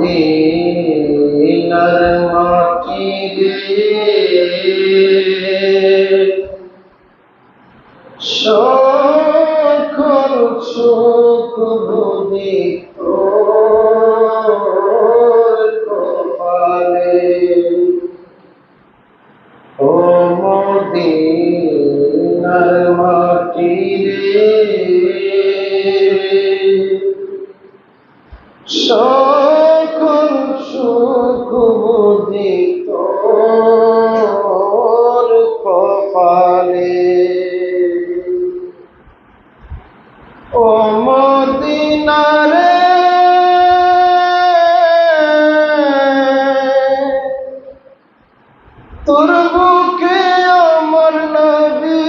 মদিনার মাটি রে সকল বুঝি বুঝি তোর কপালে। ও মদিনারে তোর বুকে আমার নবী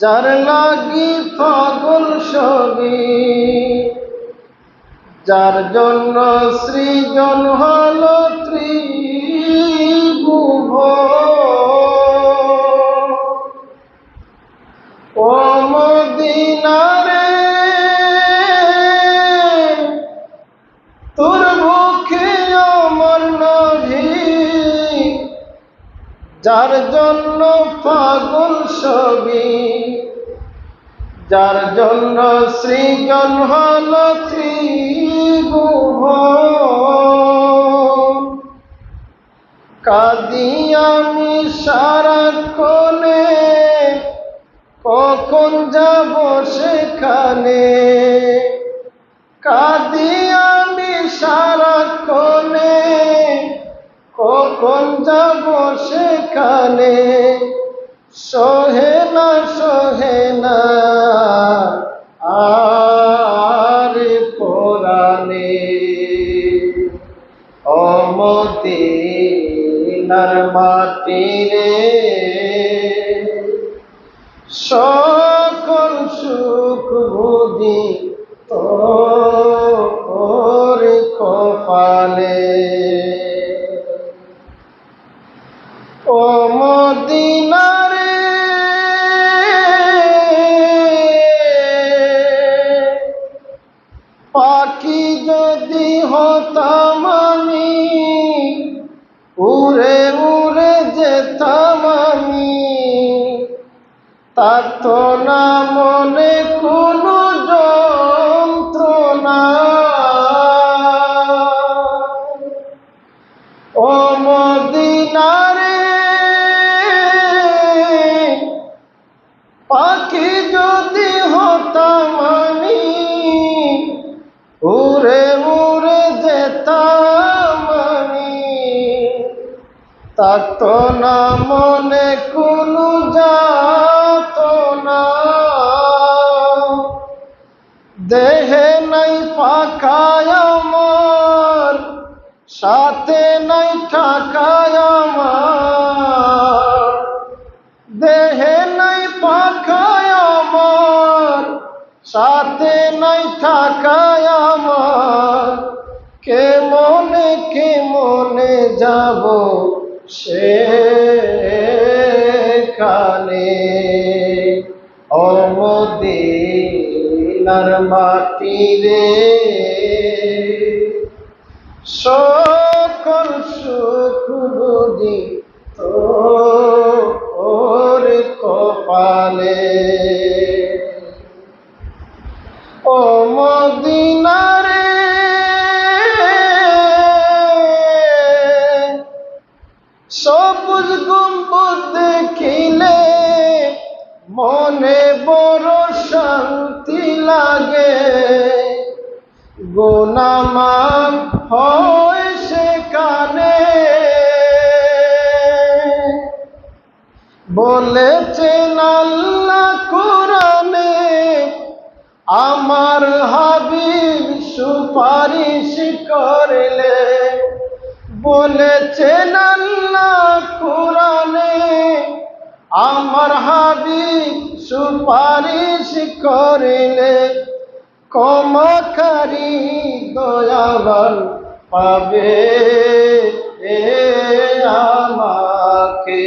যার লাগি পাগল সবই যার জন্য সৃজন হল ত্রিভুবন ও মদিনারে তোর মুখে আমার নভি যার জন্য পাগল ছবি যার জন্য সৃজন হল ত্রিভুবন কাদি আমি সারাক্ষণে কখন যাব সেখানে? কাদি আমি সারাক্ষণে কখন যাব সেখানে? সহে রে সকল সুখ বুঝি তোর কপালে। ও মদিনারে পাখি যদি হতাম তার তো না মনে কোনো যন্ত্রণা। ও মদিনারে, পাখি যদি হতাম আমি, উড়ে উড়ে যেতাম আমি। থাকতো না মনে কোনো যাত দেহে নাই পাখায় আমার, সাথে নাই ঠাকায় আমার। দেহে নাই পাখায় আমার, সাথে নাই থাকায় আমার। কে মনে কে মনে যাব সে কানে? সেখানে অমদিনার মাটি রে। সকল সুখ বুঝি তোর কপালে। ও মদিনারে সবুজ গম্বুজ দেখিলে মনে বড় লাগে। গোনামান হয় সেখানে। বলেছেন আল্লাহ কোরআনে, আমার হাবিব সুপারিশ করলে। বলেছেন আল্লাহ কোরআনে, আমার হাবিব সুপারিশ করিলে কমকারী দয়াবান পাবে এ আমাকে।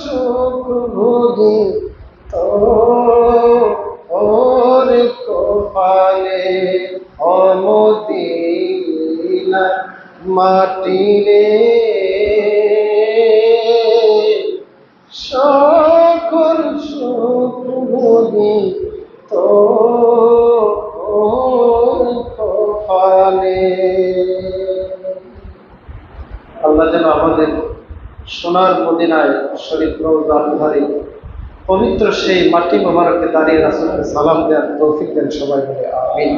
সুখ বুঝি তো ওর কপালে মাটি রে সকল সুখ তো কপালে আল্লাহ যেন আমাদের সোনার মদিনায় শরীফ রোজার পবিত্র সেই মাটি মোবারকে দাঁড়িয়ে রাসুলকে সালাম দেওয়ার তৌফিক দেন সবাই বলে আমিন।